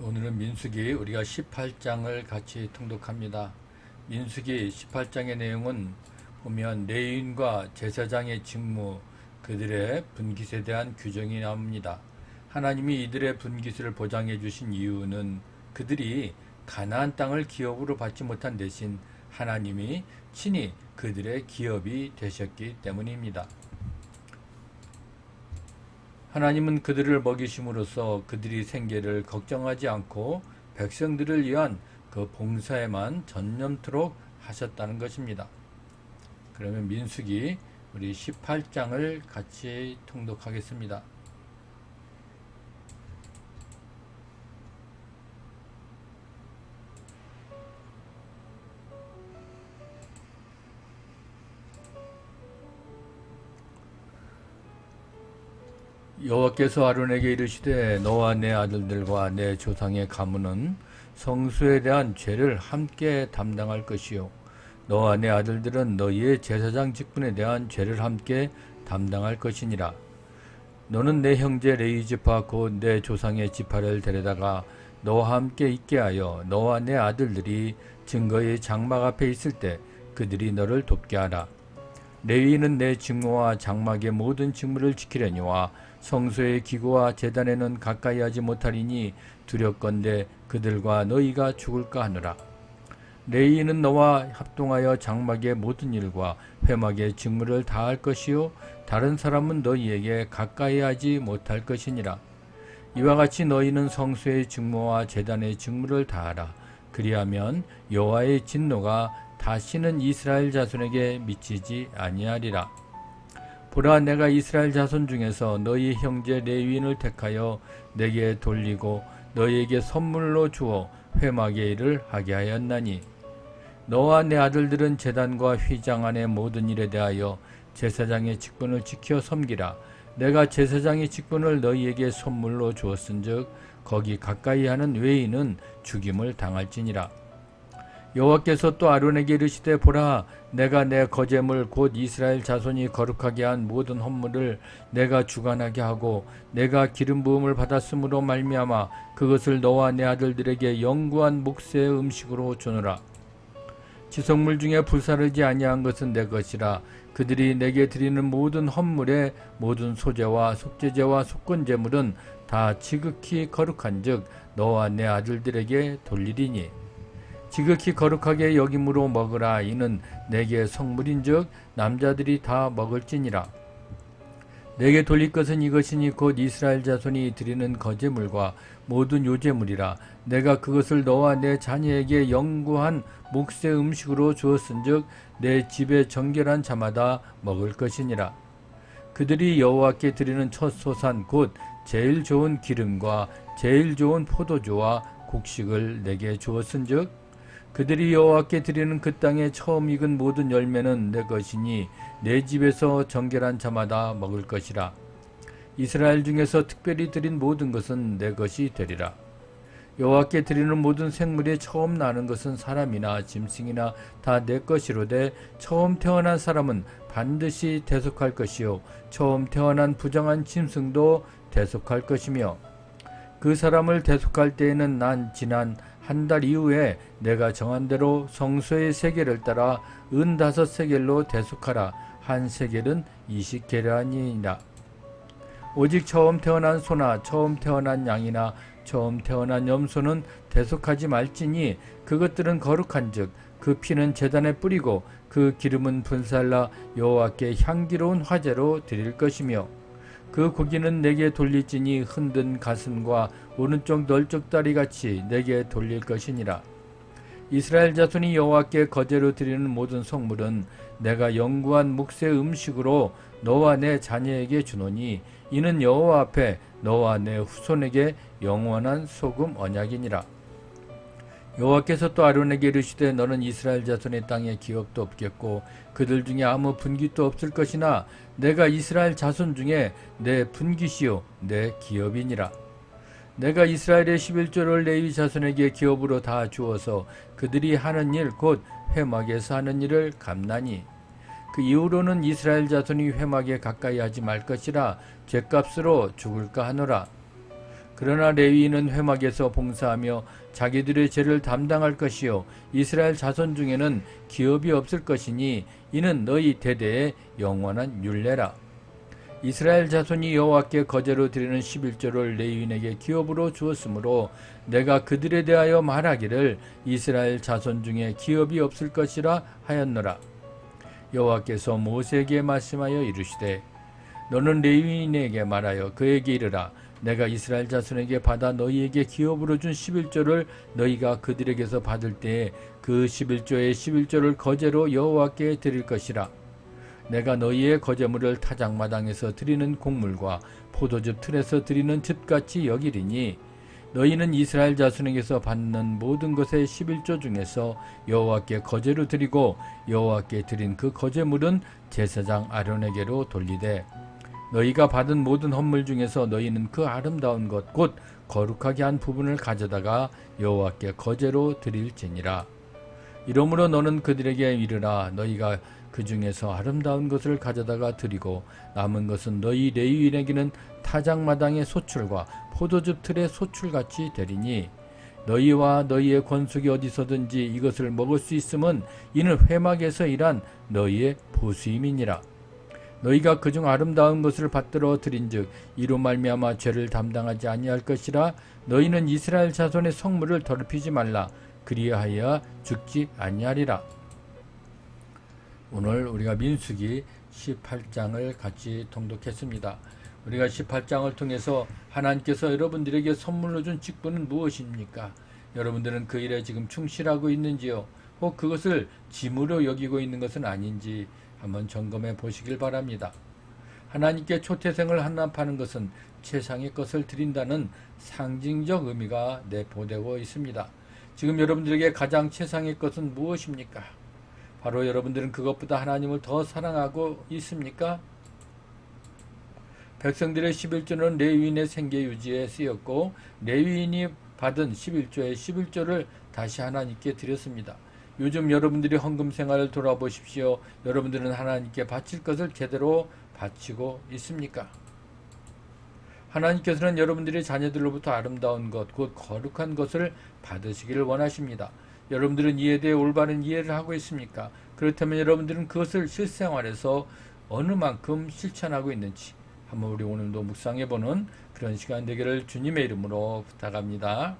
오늘은 민수기 우리가 18장을 같이 통독합니다. 민수기 18장의 내용은 보면 레인과 제사장의 직무, 그들의 분깃에 대한 규정이 나옵니다. 하나님이 이들의 분깃을 보장해 주신 이유는 그들이 가나안 땅을 기업으로 받지 못한 대신 하나님이 친히 그들의 기업이 되셨기 때문입니다. 하나님은 그들을 먹이심으로써 그들이 생계를 걱정하지 않고 백성들을 위한 그 봉사에만 전념토록 하셨다는 것입니다. 그러면 민수기 우리 18장을 같이 통독하겠습니다. 여호와께서 아론에게 이르시되 너와 내 아들들과 내 조상의 가문은 성수에 대한 죄를 함께 담당할 것이요. 너와 내 아들들은 너희의 제사장 직분에 대한 죄를 함께 담당할 것이니라. 너는 내 형제 레위 지파 곧 내 조상의 지파를 데려다가 너와 함께 있게 하여 너와 내 아들들이 증거의 장막 앞에 있을 때 그들이 너를 돕게 하라 레위는 내 직무와 장막의 모든 직무를 지키려니와 성소의 기구와 재단에는 가까이 하지 못하리니 두렵건대 그들과 너희가 죽을까 하느라. 레위는 너와 합동하여 장막의 모든 일과 회막의 직무를 다할 것이요 다른 사람은 너희에게 가까이 하지 못할 것이니라. 이와 같이 너희는 성소의 직무와 재단의 직무를 다하라. 그리하면 여호와의 진노가 다시는 이스라엘 자손에게 미치지 아니하리라. 보라 내가 이스라엘 자손 중에서 너희 형제 레위인을 택하여 내게 돌리고 너희에게 선물로 주어 회막의 일을 하게 하였나니 너와 내 아들들은 제단과 휘장 안의 모든 일에 대하여 제사장의 직분을 지켜 섬기라 내가 제사장의 직분을 너희에게 선물로 주었은즉 거기 가까이 하는 외인은 죽임을 당할지니라. 여호와께서 또 아론에게 이르시되 보라 내가 내 거제물 곧 이스라엘 자손이 거룩하게 한 모든 헌물을 내가 주관하게 하고 내가 기름 부음을 받았으므로 말미암아 그것을 너와 내 아들들에게 영구한 묵세의 음식으로 주노라. 지성물 중에 불사르지 아니한 것은 내 것이라 그들이 내게 드리는 모든 헌물의 모든 소재와 속죄제와 속건제물은 다 지극히 거룩한즉 너와 내 아들들에게 돌리리니. 지극히 거룩하게 여김으로 먹으라. 이는 내게 성물인즉 남자들이 다 먹을지니라 내게 돌릴 것은 이것이니 곧 이스라엘 자손이 드리는 거제물과 모든 요제물이라. 내가 그것을 너와 내 자녀에게 영구한 묵세 음식으로 주었은즉 내 집에 정결한 자마다 먹을 것이니라. 그들이 여호와께 드리는 첫 소산 곧 제일 좋은 기름과 제일 좋은 포도주와 곡식을 내게 주었은즉 그들이 여호와께 드리는 그 땅에 처음 익은 모든 열매는 내 것이니 내 집에서 정결한 자마다 먹을 것이라. 이스라엘 중에서 특별히 드린 모든 것은 내 것이 되리라. 여호와께 드리는 모든 생물이 처음 나는 것은 사람이나 짐승이나 다 내 것이로되 처음 태어난 사람은 반드시 대속할 것이요 처음 태어난 부정한 짐승도 대속할 것이며 그 사람을 대속할 때에는 난 지난 한 달 이후에 내가 정한 대로 성소의 세계를 따라 은 다섯 세겔로 대속하라. 한 세겔은 이십 계란이니라. 오직 처음 태어난 소나 처음 태어난 양이나 처음 태어난 염소는 대속하지 말지니 그것들은 거룩한즉 그 피는 제단에 뿌리고 그 기름은 분살라 여호와께 향기로운 화제로 드릴 것이며 그 고기는 내게 돌릴지니 흔든 가슴과 오른쪽 널쪽 다리 같이 내게 돌릴 것이니라. 이스라엘 자손이 여호와께 거제로 드리는 모든 성물은 내가 영구한 묵세 음식으로 너와 내 자녀에게 주노니 이는 여호와 앞에 너와 내 후손에게 영원한 소금 언약이니라. 여호와께서 또 아론에게 이르시되 너는 이스라엘 자손의 땅에 기업도 없겠고 그들 중에 아무 분깃도 없을 것이나 내가 이스라엘 자손 중에 내 분깃이요 내 기업이니라. 내가 이스라엘의 11조를 레위 자손에게 기업으로 다 주어서 그들이 하는 일 곧 회막에서 하는 일을 감나니. 그 이후로는 이스라엘 자손이 회막에 가까이 하지 말 것이라 죄값으로 죽을까 하노라 그러나 레위인은 회막에서 봉사하며 자기들의 죄를 담당할 것이요 이스라엘 자손 중에는 기업이 없을 것이니 이는 너희 대대의 영원한 율례라. 이스라엘 자손이 여호와께 거제로 드리는 11조를 레위인에게 기업으로 주었으므로 내가 그들에 대하여 말하기를 이스라엘 자손 중에 기업이 없을 것이라 하였노라. 여호와께서 모세에게 말씀하여 이르시되 너는 레위인에게 말하여 그에게 이르라 내가 이스라엘 자손에게 받아 너희에게 기업으로 준 11조를 너희가 그들에게서 받을 때에 그 11조의 11조를 거제로 여호와께 드릴 것이라. 내가 너희의 거제물을 타작마당에서 드리는 곡물과 포도즙 틀에서 드리는 즙같이 여기리니 너희는 이스라엘 자손에게서 받는 모든 것의 11조 중에서 여호와께 거제로 드리고 여호와께 드린 그 거제물은 제사장 아론에게로 돌리되 너희가 받은 모든 헌물 중에서 너희는 그 아름다운 것 곧 거룩하게 한 부분을 가져다가 여호와께 거제로 드릴지니라. 이러므로 너는 그들에게 이르라. 너희가 그 중에서 아름다운 것을 가져다가 드리고 남은 것은 너희 레위인에게는 타작마당의 소출과 포도즙 틀의 소출같이 되리니 너희와 너희의 권속이 어디서든지 이것을 먹을 수 있음은 이는 회막에서 일한 너희의 보수임이니라 너희가 그중 아름다운 것을 받들어 드린즉 이로 말미암아 죄를 담당하지 아니할 것이라 너희는 이스라엘 자손의 성물을 더럽히지 말라 그리하여 죽지 아니하리라 오늘 우리가 민수기 18장을 같이 통독했습니다. 우리가 18장을 통해서 하나님께서 여러분들에게 선물로 준 직분은 무엇입니까? 여러분들은 그 일에 지금 충실하고 있는지요? 혹 그것을 짐으로 여기고 있는 것은 아닌지 한번 점검해 보시길 바랍니다. 하나님께 초태생을 한납하는 것은 최상의 것을 드린다는 상징적 의미가 내포되고 있습니다. 지금 여러분들에게 가장 최상의 것은 무엇입니까? 바로 여러분들은 그것보다 하나님을 더 사랑하고 있습니까? 백성들의 11조는 레위인의 생계 유지에 쓰였고 레위인이 받은 11조의 11조를 다시 하나님께 드렸습니다. 요즘 여러분들이 헌금 생활을 돌아보십시오. 여러분들은 하나님께 바칠 것을 제대로 바치고 있습니까? 하나님께서는 여러분들의 자녀들로부터 아름다운 것, 곧 거룩한 것을 받으시기를 원하십니다. 여러분들은 이에 대해 올바른 이해를 하고 있습니까? 그렇다면 여러분들은 그것을 실생활에서 어느 만큼 실천하고 있는지 한번 우리 오늘도 묵상해 보는 그런 시간 되기를 주님의 이름으로 부탁합니다.